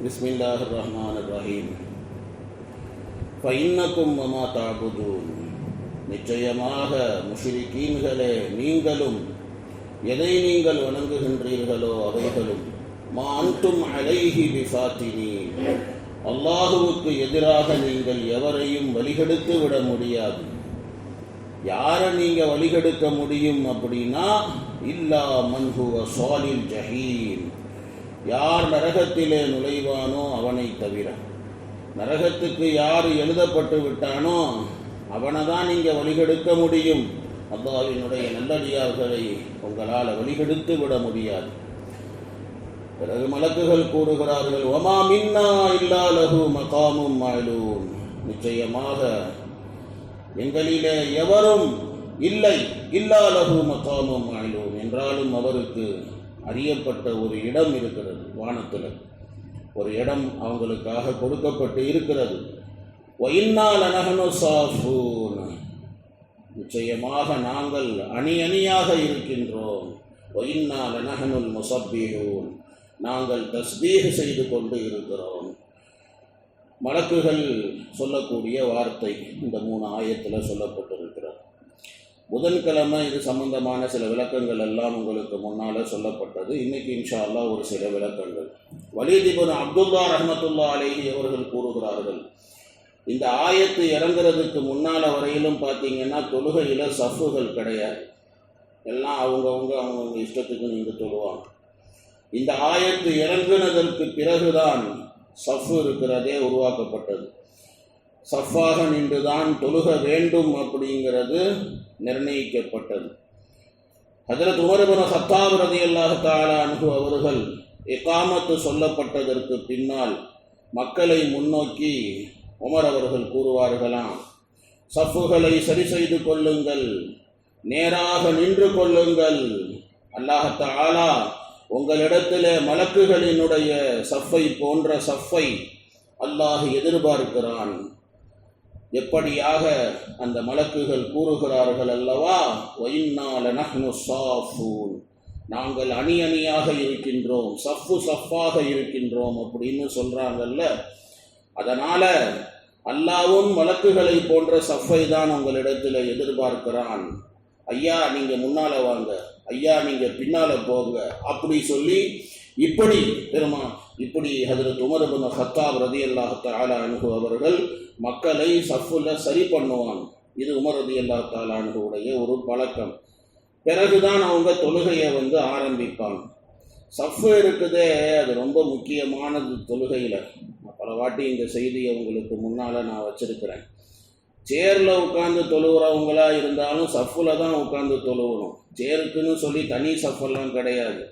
بسم الله الرحمن الرحيم فإنكم وما تعبدون நிச்சயமாக முஷிரிக்கீன்களே நீங்களும் எதை நீங்கள் வணங்குகின்றீர்களோ அவைகளும் மா அன்தும் அலைஹி பிஃபாத்தினி அல்லாஹுவுக்கு எதிராக நீங்கள் எவரையும் வழிகெடுத்து விட முடியாது யாரை நீங்க வழிகெடுக்க முடியும் அப்படின்னா இல்லா மன்ஹுவ சாலில் ஜஹீம் யார் நரகத்திலே நுழைவானோ அவனை தவிர. நரகத்துக்கு யார் எழுதப்பட்டு விட்டானோ அவனை தான் நீங்கள் வழிகெடுக்க முடியும். அல்லாவினுடைய நல்லடியார்களை உங்களால் வழிகெடுத்து விட முடியாது. பிறகு மலக்குகள் கூறுகிறார்கள் ஒமா மின்னா இல்லா லஹு மகாமும் மாலூம் நிச்சயமாக எங்களிலே எவரும் இல்லை இல்லா லஹு மகாமும் மாலூம் என்றாலும் அவருக்கு அறியப்பட்ட ஒரு இடம் இருக்கிறது வானத்தில். ஒரு இடம் அவங்களுக்காக கொடுக்கப்பட்டு இருக்கிறது. ஒயின்னால் அனகனு சாஃபூன். நிச்சயமாக நாங்கள் அணி அணியாக இருக்கின்றோம். ஒயின்னால் அனகனுல் முசப்பீகூன் நாங்கள் தஸ்பீக செய்து கொண்டு இருக்கிறோம். மலக்குகள் சொல்லக்கூடிய வார்த்தை இந்த மூணு ஆயத்தில் சொல்லப்பட்டது புதன்கிழமை இது சம்பந்தமான சில விளக்கங்கள் எல்லாம் உங்களுக்கு முன்னால் சொல்லப்பட்டது. இன்னைக்கு இன்ஷா அல்லாஹ் ஒரு சில விளக்கங்கள். வலிதிபன் அப்துல்லா ரஹமத்துல்லா அலேஹி அவர்கள் கூறுகிறார்கள் இந்த ஆயத்து இறங்குறதுக்கு முன்னால் வரையிலும் பார்த்தீங்கன்னா தொழுகையில் சஃப்புகள் கிடையாது. எல்லாம் அவங்கவுங்க அவங்கவுங்க இஷ்டத்துக்கு நீங்கள் தொழுவாங்க. இந்த ஆயத்து இறங்குனதற்கு பிறகுதான் சஃப் இருக்கிறதே உருவாக்கப்பட்டது. சஃப்பாக நின்றுதான் தொழுக வேண்டும் அப்படிங்கிறது நிர்ணயிக்கப்பட்டது. ஹஜரத் உமர்பின் ஹத்தாப் ரதி அல்லாஹாலா அனுகு அவர்கள் எகாமத்து சொல்லப்பட்டதற்கு பின்னால் மக்களை முன்னோக்கி உமர் அவர்கள் கூறுவார்களாம் சஃப்புகளை சரி செய்து கொள்ளுங்கள் நேராக நின்று கொள்ளுங்கள். அல்லாஹாலா உங்களிடத்தில் மலக்குகளினுடைய சஃப்பை போன்ற சஃப்பை அல்லாஹ் எதிர்பார்க்கிறான். எப்படியாக அந்த மலக்குகள் கூறுகிறார்கள் அல்லவா? ஒயின்னால நஹ்னு நாங்கள் அணி அணியாக இருக்கின்றோம் சஃப்பு சஃப்பாக இருக்கின்றோம் அப்படின்னு சொல்கிறாங்கல்ல அதனால் அல்லாவும் மலக்குகளை போன்ற சஃப்பை தான் உங்களிடத்தில் எதிர்பார்க்கிறான். ஐயா நீங்கள் முன்னால் வாங்க. ஐயா நீங்கள் பின்னால் போங்க. அப்படி சொல்லி இப்படி பெருமா இப்படி அதில் உமர்பின் ஹத்தாப் ரதி அல்லாஹால அனுகு அவர்கள் மக்களை சஃபுல்ல சரி பண்ணுவான் இது உமர் ரதி அல்லா தாலானுடைய ஒரு பழக்கம். பிறகுதான் அவங்க தொழுகையை வந்து ஆரம்பிப்பாங்க. சஃபு இருக்குதே அது ரொம்ப முக்கியமானது தொழுகையில். பல வாட்டி இந்த செய்தியை உங்களுக்கு முன்னால் நான் வச்சுருக்கிறேன். சேரில் உட்காந்து தொழுகிறவங்களா இருந்தாலும் சஃப்பில் தான் உட்காந்து தொழுவணும். சேருக்குன்னு சொல்லி தனி சஃபெல்லாம் கிடையாது.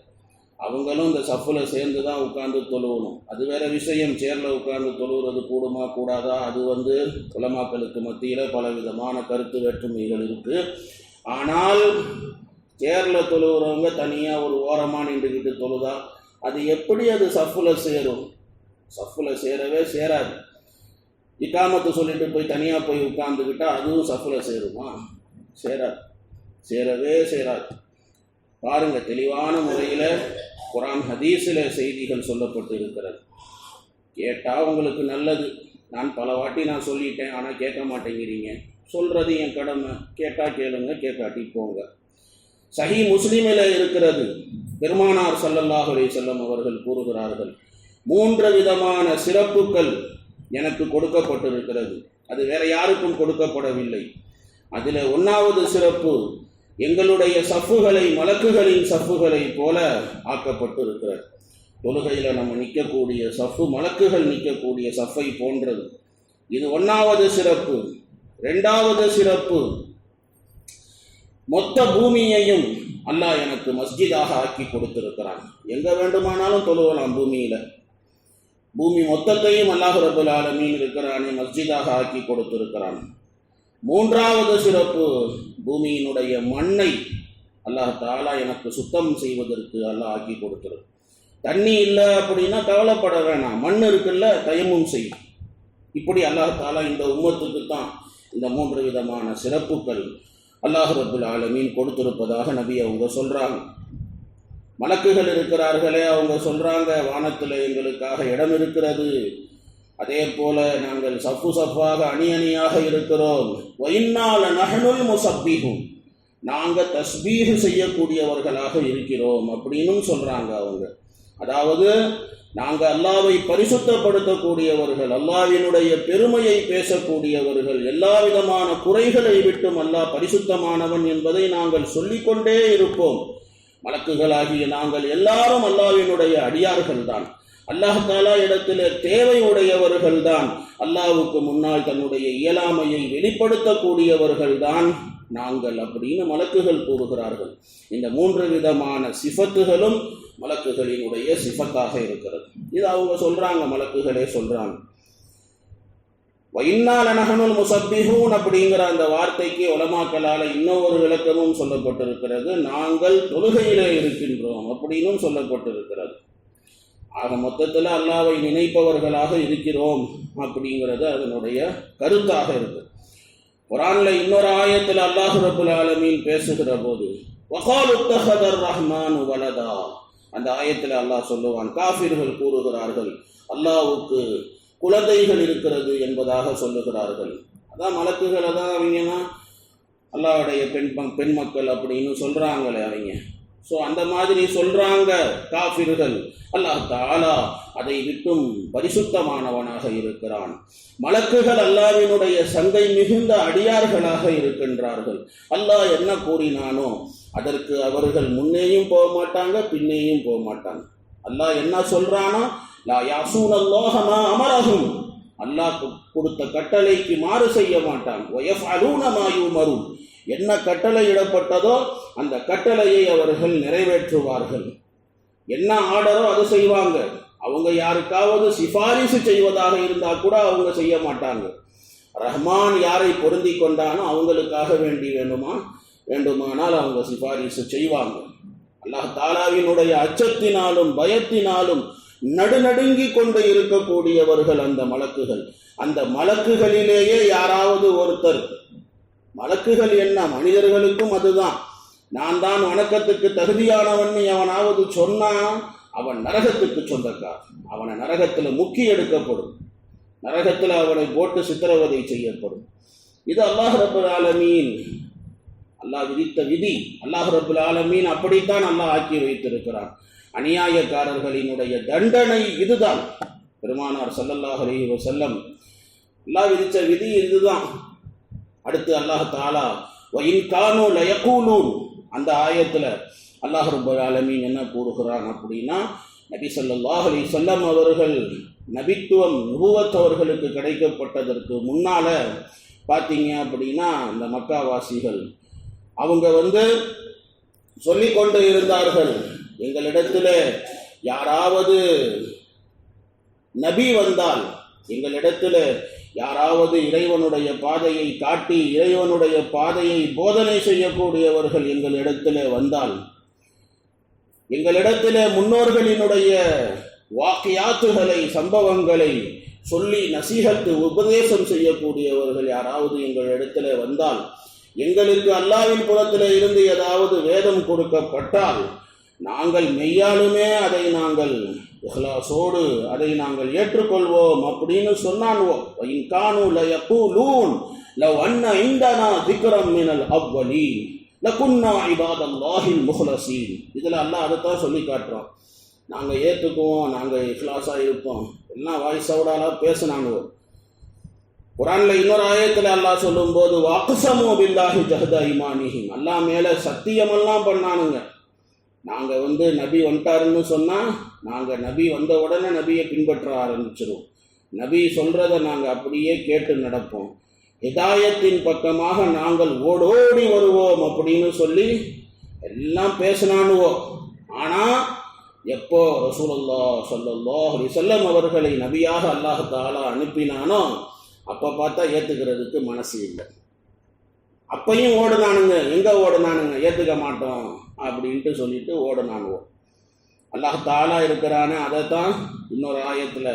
அவங்களும் இந்த சஃப்பில் சேர்ந்து தான் உட்காந்து தொழுவணும். அது வேற விஷயம். சேரில் உட்காந்து தொழுவுறது கூடுமா கூடாதா? அது வந்து உலமாக்களுக்கு மத்தியில் பல விதமான கருத்து வேற்றுமைகள் இருக்குது ஆனால் சேரில் தொழுகிறவங்க தனியாக ஒரு ஓரமாக நின்றுக்கிட்டு தொழுதா? அது எப்படி அது சஃப்பில் சேரும்? சஃப்பில் சேரவே சேராது. இக்காமத்து சொல்லிட்டு போய் தனியாக போய் உட்கார்ந்துக்கிட்டால் அதுவும் சஃப்பில் சேருமா? சேராது. சேரவே சேராது. பாருங்கள் தெளிவான முறையில் குரான் ஹதீஸில் செய்திகள் சொல்லப்பட்டு இருக்கிறது கேட்டால் உங்களுக்கு நல்லது. நான் பல வாட்டி நான் சொல்லிட்டேன் ஆனால் கேட்க மாட்டேங்கிறீங்க. சொல்கிறது என் கடமை. கேட்டால் கேளுங்க கேட்காட்டி போங்க. சஹி முஸ்லீமில் இருக்கிறது. பெருமானார் சல்லல்லாஹ் செல்லம் அவர்கள் கூறுகிறார்கள் மூன்று விதமான சிறப்புகள் எனக்கு கொடுக்கப்பட்டிருக்கிறது. அது வேற யாருக்கும் கொடுக்கப்படவில்லை. அதில் ஒன்றாவது சிறப்பு எங்களுடைய சஃப்புகளை மலக்குகளின் சஃப்புகளை போல ஆக்கப்பட்டு இருக்கிறது தொழுகையில் நம்ம நிற்கக்கூடிய சஃப்பு மலக்குகள் நிற்கக்கூடிய சஃப்பை போன்றது. இது ஒன்றாவது சிறப்பு. ரெண்டாவது சிறப்பு. மொத்த பூமியையும் அல்லாஹ் எனக்கு மஸ்ஜிதாக ஆக்கி கொடுத்திருக்கிறான். எங்கே வேண்டுமானாலும் தொழுவலாம் பூமியில். பூமி மொத்தத்தையும் அல்லாஹ் ரபுல் ஆலமீன் இருக்கிறானே மஸ்ஜிதாக ஆக்கி கொடுத்திருக்கிறான். மூன்றாவது சிறப்பு பூமியினுடைய மண்ணை அல்லாஹ் தாலா எனக்கு சுத்தம் செய்வதற்கு அல்லாஹ் ஆக்கி கொடுத்துரும் தண்ணி இல்லை அப்படின்னா கவலைப்பட வேணாம். மண் இருக்குல்ல தயமும் செய்யும். இப்படி அல்லாஹ் தாலா இந்த உம்மத்துக்கு தான் இந்த மூன்று விதமான சிறப்புகள் அல்லாஹ் ரபுல் ஆலமீன் கொடுத்திருப்பதாக நபி அவங்க சொல்கிறாங்க மலக்குகள் இருக்கிறார்களே அவங்க சொல்கிறாங்க வானத்தில் எங்களுக்காக இடம் இருக்கிறது. அதே போல நாங்கள் சஃபு சஃபாக அணி அணியாக இருக்கிறோம். ஒயின்னால நகனுள் முசப்பிகும் நாங்கள் தஸ்பீஹ் செய்யக்கூடியவர்களாக இருக்கிறோம் அப்படின்னும் சொல்கிறாங்க அவங்க. அதாவது நாங்கள் அல்லாவை பரிசுத்தப்படுத்தக்கூடியவர்கள் அல்லாவினுடைய பெருமையை பேசக்கூடியவர்கள் எல்லா விதமான குறைகளை விட்டும் அல்லாஹ் பரிசுத்தமானவன் என்பதை நாங்கள் சொல்லிக்கொண்டே இருப்போம். வழக்குகளாகிய நாங்கள் எல்லாரும் அல்லாவினுடைய அடியார்கள் தான் அல்லாஹ் தாலா இடத்துல தேவை உடையவர்கள் தான் அல்லாவுக்கு முன்னால் தன்னுடைய இயலாமையை வெளிப்படுத்தக்கூடியவர்கள் தான் நாங்கள் அப்படின்னு மலக்குகள் கூறுகிறார்கள். இந்த மூன்று விதமான சிஃபத்துகளும் மலக்குகளினுடைய சிஃபத்தாக இருக்கிறது. இது அவங்க சொல்றாங்க மலக்குகளே சொல்றாங்க. வைநாளனகனுல் முசப்பிஹூன் அப்படிங்கிற அந்த வார்த்தைக்கு உலமாக்களால இன்னொரு விளக்கமும் சொல்லப்பட்டிருக்கிறது. நாங்கள் தொழுகையிலே இருக்கின்றோம் அப்படின்னும் சொல்லப்பட்டிருக்கிறது. ஆக மொத்தத்தில் அல்லாவை நினைப்பவர்களாக இருக்கிறோம் அப்படிங்கிறது அதனுடைய கருத்தாக இருக்கு. குரானில் இன்னொரு ஆயத்தில் அல்லாஹ் ரபுல் ஆலமீன் பேசுகிற போது ரஹ்மான் வலதா அந்த ஆயத்தில் அல்லாஹ் சொல்லுவான். காஃபிர்கள் கூறுகிறார்கள் அல்லாவுக்கு குழந்தைகள் இருக்கிறது என்பதாக சொல்லுகிறார்கள். அதான் மலக்குகளை தான் அவங்கன்னா அல்லாவுடைய பெண் பெண் மக்கள் அப்படின்னு சொல்கிறாங்களே அவங்க. ஸோ அந்த மாதிரி சொல்கிறாங்க காஃபிர்கள். அல்லாஹ் தாலா அதை விட்டும் பரிசுத்தமானவனாக இருக்கிறான். மலக்குகள் அல்லாவினுடைய சங்கை மிகுந்த அடியார்களாக இருக்கின்றார்கள். அல்லாஹ் என்ன கூறினானோ அதற்கு அவர்கள் முன்னேயும் போக மாட்டாங்க பின்னேயும் போக மாட்டாங்க. அல்லாஹ் என்ன சொல்கிறானா லா யாசூன் லோகமா அமரகும் அல்லாஹ் கொடுத்த கட்டளைக்கு மாறு செய்ய மாட்டான். வயஃபலூன அலூனமாயும் யுமரும் என்ன கட்டளையிடப்பட்டதோ அந்த கட்டளையை அவர்கள் நிறைவேற்றுவார்கள். என்ன ஆர்டரோ அதை செய்வாங்க. அவங்க யாருக்காவது சிபாரிசு செய்வதாக இருந்தால் கூட அவங்க செய்ய மாட்டாங்க. ரஹ்மான் யாரை பொருந்தி கொண்டானோ அவங்களுக்காக வேண்டி வேண்டுமா? வேண்டுமானால் அவங்க சிபாரிசு செய்வாங்க. அல்லாஹ் தாலாவினுடைய அச்சத்தினாலும் பயத்தினாலும் நடுநடுங்கி கொண்டு இருக்கக்கூடியவர்கள் அந்த மலக்குகள். அந்த மலக்குகளிலேயே யாராவது ஒருத்தர் மலக்குகள் என்ன? மனிதர்களுக்கும் அதுதான். நான் தான் வணக்கத்துக்கு தகுதியானவன் அவனாவது சொன்னான் அவன் நரகத்துக்கு சொந்தக்கார் அவனை நரகத்தில் முக்கி எடுக்கப்படும். நரகத்தில் அவனை போட்டு சித்திரவதை செய்யப்படும். இது அல்லாஹ் ரபுல் ஆலமீன். அல்லாஹ் விதித்த விதி. அல்லாஹ் ரபுல் ஆலமீன் அப்படித்தான் அல்லாஹ் ஆக்கி வைத்திருக்கிறான். அநியாயக்காரர்களினுடைய தண்டனை இதுதான். பெருமானார் சல்லல்லாஹ் அலி வசல்லம் அல்லாஹ் விதித்த விதி இதுதான். அடுத்து அல்லாஹ் தாலா வயின் கானோ லயக்கூலூன் அந்த ஆயத்தில் அல்லாஹ் ரபுல் ஆலமீன் என்ன கூறுகிறான் அப்படின்னா நபி ஸல்லல்லாஹு அலி சொல்லம் அவர்கள் நபித்துவம் நுபுவத் அவர்களுக்கு கிடைக்கப்பட்டதற்கு முன்னால் பார்த்தீங்க அப்படின்னா இந்த மக்காவாசிகள் அவங்க வந்து சொல்லிக்கொண்டு இருந்தார்கள். எங்களிடத்தில் யாராவது நபி வந்தால் எங்களிடத்தில் யாராவது இறைவனுடைய பாதையை காட்டி இறைவனுடைய பாதையை போதனை செய்யக்கூடியவர்கள் எங்களிடத்தில் வந்தால் எங்களிடத்திலே முன்னோர்களினுடைய வாக்கியாத்துகளை சம்பவங்களை சொல்லி நசீகத்து உபதேசம் செய்யக்கூடியவர்கள் யாராவது எங்களிடத்தில் வந்தால் எங்களுக்கு அல்லாவின் புறத்தில் இருந்து ஏதாவது வேதம் கொடுக்கப்பட்டால் நாங்கள் மெய்யாலுமே அதை நாங்கள் இஹ்லாசோடு அதை நாங்கள் ஏற்றுக்கொள்வோம் அப்படின்னு சொன்னான்வோ. இன்கானு லயகூலூன் லவ் அன்ன இந்தனா திக்ரம் மினல் அவ்வலி லகுன்னா இபாதல்லாஹில் முஹ்லசீன். இதில் அல்லாஹ் அதைத்தான் சொல்லி காட்டுறோம் நாங்கள் ஏற்றுக்குவோம் நாங்கள் இஹ்லாஸாக இருப்போம். எல்லாம் வாய்ஸ் அவுடாலாம் பேசுனாங்க குரான்ல இன்னொரு ஆயத்தில் அல்லாஹ் சொல்லும்போது வாக்குசமோ பில்லாஹி ஜஹத இமானிஹிம். அல்லாஹ் மேலே சத்தியமெல்லாம் பண்ணானுங்க. நாங்கள் வந்து நபி வந்துட்டாருன்னு சொன்னால் நாங்கள் நபி வந்த உடனே நபியை பின்பற்ற ஆரம்பிச்சிருவோம். நபி சொல்கிறத நாங்கள் அப்படியே கேட்டு நடப்போம். ஹிதாயத்தின் பக்கமாக நாங்கள் ஓடோடி வருவோம் அப்படின்னு சொல்லி எல்லாம் பேசினானுவோம் ஆனால் எப்போ ரசூலுல்லா சொல்லல்லோ செல்லம் அவர்களை நபியாக அல்லாஹ் தாலா அனுப்பினானோ அப்போ பார்த்தா ஏற்றுக்கிறதுக்கு மனசு இல்லை. அப்பையும் ஓடுனானுங்க எங்கே ஓடுனானுங்க? ஏற்றுக்க மாட்டோம். அப்படின்ட்டு சொல்லிட்டு ஓடனானுவோம் அல்லாஹ் தாலா இருக்கிறானே அதை தான் இன்னொரு ஆயத்தில்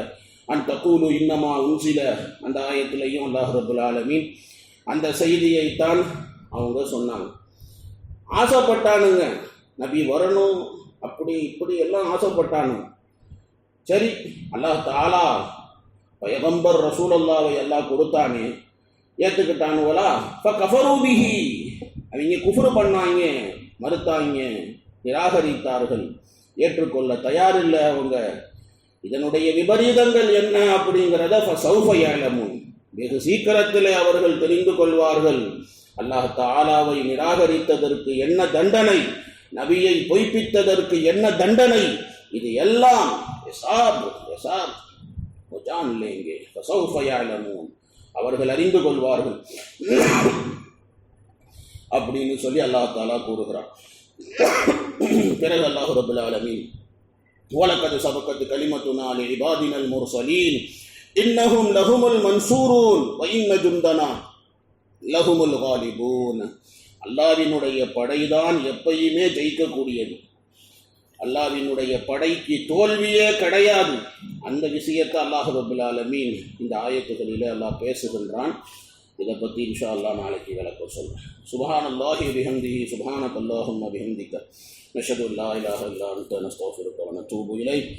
அன் தக்கூலு இன்னமா உன்சில அந்த ஆயத்துலையும் அல்லாஹ் ரபுல் ஆலமீன் அந்த செய்தியைத்தான் அவங்க சொன்னாங்க. ஆசைப்பட்டானுங்க நபி வரணும் அப்படி இப்படி எல்லாம் ஆசைப்பட்டானு. சரி அல்லாஹ் தாலா பயகம்பர் ரசூலல்லாவை எல்லாம் கொடுத்தானே ஏற்றுக்கிட்டானுவலா இப்போ கஃபரூபிஹி அவங்க குஃபர் பண்ணாங்க. மறுத்தாங்க நிராகரித்தார்கள். ஏற்றுக்கொள்ள தயாரில்லை அவங்க. இதனுடைய விபரீதங்கள் என்ன அப்படிங்கிறத சௌஃபையாலமும் வெகு சீக்கிரத்திலே அவர்கள் தெரிந்து கொள்வார்கள். அல்லாஹ் தாலாவை நிராகரித்ததற்கு என்ன தண்டனை? நபியை பொய்ப்பித்ததற்கு என்ன தண்டனை? இது எல்லாம் அவர்கள் அறிந்து கொள்வார்கள். அப்படின்னு சொல்லி அல்லாஹாலா கூறுகிறான். பிறகு அல்லாஹு ரபுல் ஆலமீன் ஓலக்கது சபக்கத்து கலிமத்துனால் இபாதினல் முர்சலீன் இன்னகும் லஹுமுல் மன்சூரூன் வைன்ன ஜுந்தனா லஹுமுல் ஹாலிபூன் அல்லாவினுடைய படைதான் எப்பயுமே ஜெயிக்கக்கூடியது. அல்லாவினுடைய படைக்கு தோல்வியே கிடையாது. அந்த விஷயத்தை அல்லாஹ் ரபுல் இந்த ஆயத்துகளிலே அல்லாஹ் பேசுகின்றான். இதை பற்றி இன்ஷா அல்லாஹ் நாளைக்கு விளக்க சொல்றேன் சுபஹான் அல்லாஹி பிஹந்திஹி சுபஹானக் அல்லாஹும் பிஹந்திக்க நஷது அல்லா இலாஹ இல்லா அன்த நஸ்தஃபிருக்க வ நத்தூபு இலைக்